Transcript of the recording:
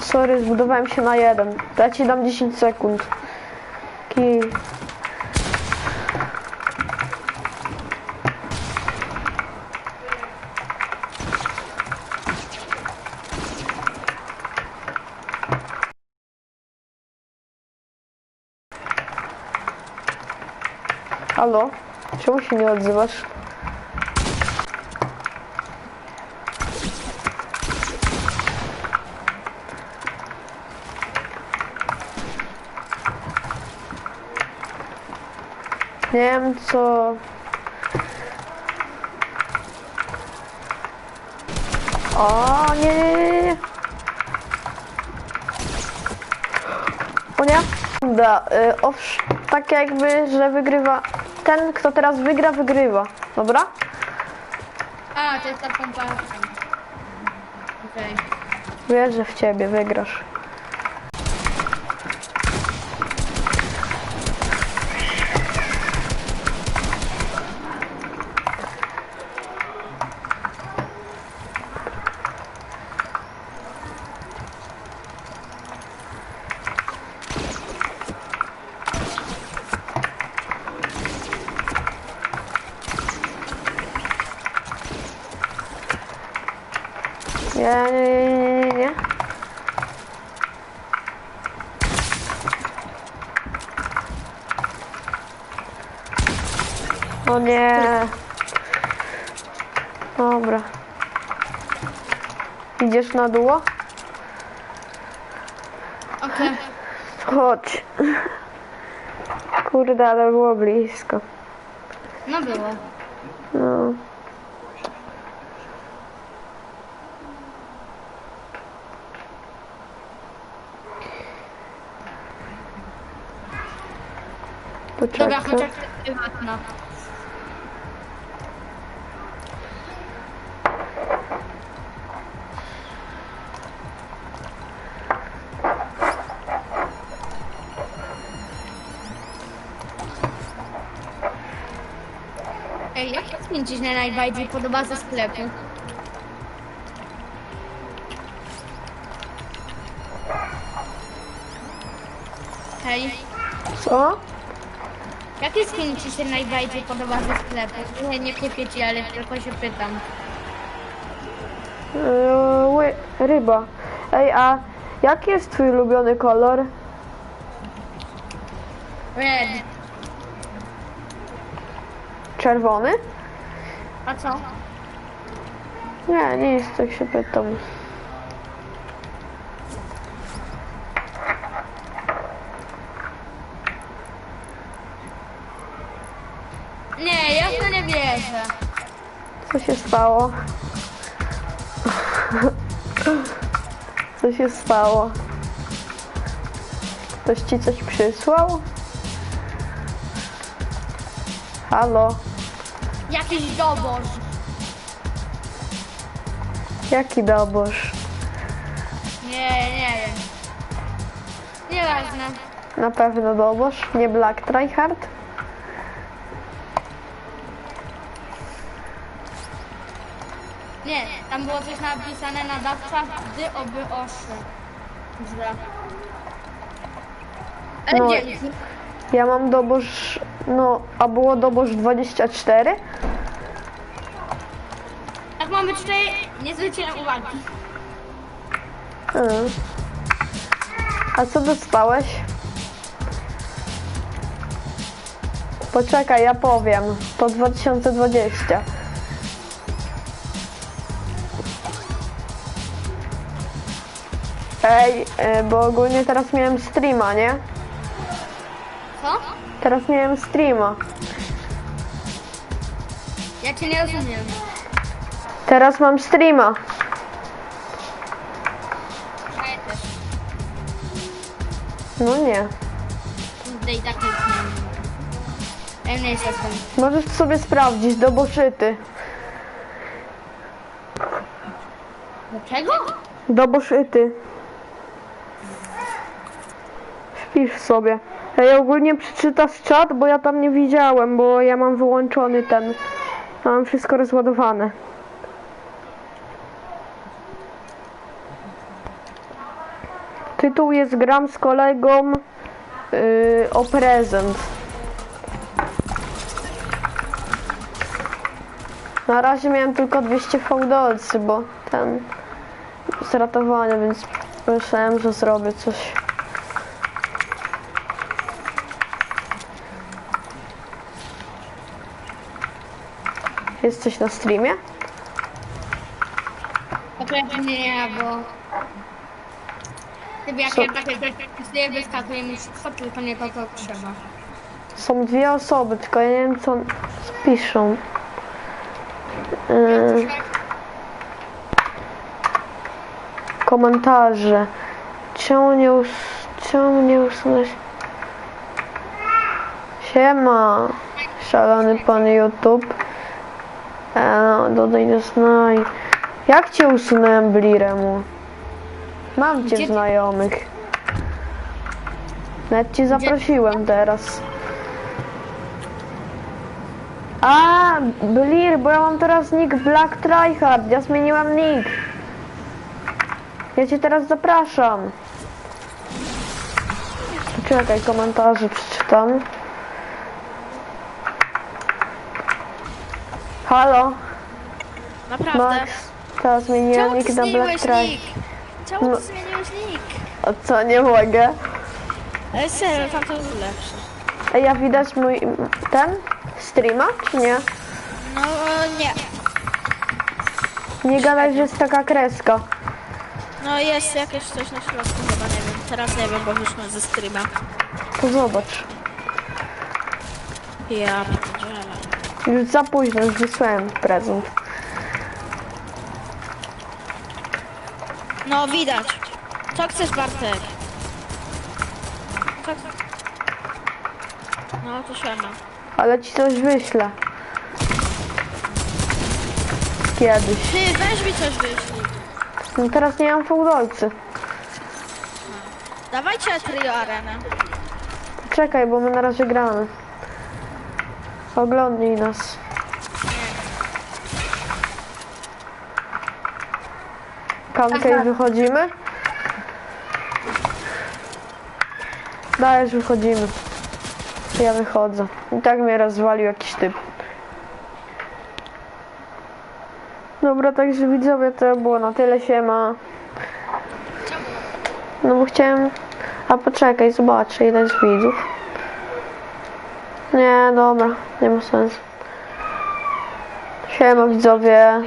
Sorry, zbudowałem się na jeden. To ja ci dam 10 sekund. Ki. Halo? Czemu się nie odzywasz? Nie wiem co... O nie, nie, nie, nie. O nie? Da, y, owsz, tak jakby, że wygrywa... Ten, kto teraz wygra, wygrywa. Dobra? A, to jest ta pompa. Okej. Wierzę w ciebie, wygrasz. Nie, nie, nie, nie, nie. O nie. Dobra. Idziesz na dół? Okej. Chodź. Kurde, ale było blisko. No było. Dobra, Poczekaj. chociaż prywatna. Ej, jak jest mi ci najbardziej podoba ze sklepu? Hej, Co? Jaki skin ci się najbardziej podoba ze sklepu? Nie, nie kiepię ci, ale tylko się pytam. Yy, ły, ryba. Ej, a jaki jest twój ulubiony kolor? Red. Czerwony? A co? Nie, nie jest, tak się pytam. Nie, ja w to nie wierzę. Co się stało? Co się stało? Ktoś ci coś przysłał? Halo? Jakiś doboż. Jaki dobosz? Nie, nie wiem. Nieważne. Na pewno dobosz, nie Black Tryhard? Tam było coś napisane nadawca, gdy oby oszy. Źle. Ale No. dzięki. Ja mam dobosz, no, a było dobosz 24? Jak mamy tutaj, nie zwróciłem uwagi. Mm. A co dostałeś? Poczekaj, ja powiem. To 2020. Ej, y, bo ogólnie teraz miałem streama, nie? Co? Teraz miałem streama. Ja cię nie rozumiem. Teraz mam streama. Ja też. No nie. Kurde, i tak nie wiem. Ja nie jestem. Możesz sobie sprawdzić, doboszyty. Dlaczego? Doboszyty. Wpisz sobie. Ej, ogólnie przeczytasz czat, bo ja tam nie widziałem, bo ja mam wyłączony ten. Mam wszystko rozładowane. Tytuł jest gram z kolegą yy, o prezent. Na razie miałem tylko 200 fałdolcy, bo ten z ratowania, więc myślałem, że zrobię coś. Jesteś na streamie? Akurat nie, bo... Gdyby jak Co? ja takie wpisuję, wyskakuje mi wszystko, tylko nie to, co trzeba. Są dwie osoby, tylko ja nie wiem co piszą. Yy, komentarze. Czemu nie, us czemu nie usunąć? Siema, szalony pan YouTube. E, no, dodaj nie znaj. Jak cię usunąłem bliremu? Mam cię Gdzie w ty- znajomych. Nawet cię zaprosiłem teraz. A, Blir, bo ja mam teraz nick Black Tryhard, ja zmieniłam nick. Ja cię teraz zapraszam. Czekaj, komentarze przeczytam. Halo, Naprawdę? Max. Czemu ty nick na Black nick? Czemu No. ty zmieniłeś nick? O co, nie mogę? Ale serio, tam to był lepszy. Ej, ja widać mój, ten, streama, czy nie? No nie. Nie gadaj, że jest taka kreska. No jest jakieś coś na środku chyba, nie wiem. Teraz nie wiem, bo wyszłem ze streama. To zobacz. Ja pierdzielę. Już za późno, już wysłałem prezent. No widać. Co chcesz Bartek? Co chcesz? No to siema. Ale ci coś wyślę. Kiedyś. Ty, weź mi coś wyślij. No teraz nie mam fałdolcy. Dawajcie trio arenę. Czekaj, bo my na razie gramy. Oglądnij nas. Kankę i wychodzimy? Dajesz, wychodzimy. Ja wychodzę. I tak mnie rozwalił jakiś typ. Dobra, także widzowie, to było na tyle się ma. No bo chciałem... A poczekaj, zobaczę ile jest widzów. Nie, dobra, nie ma sensu. Siema widzowie.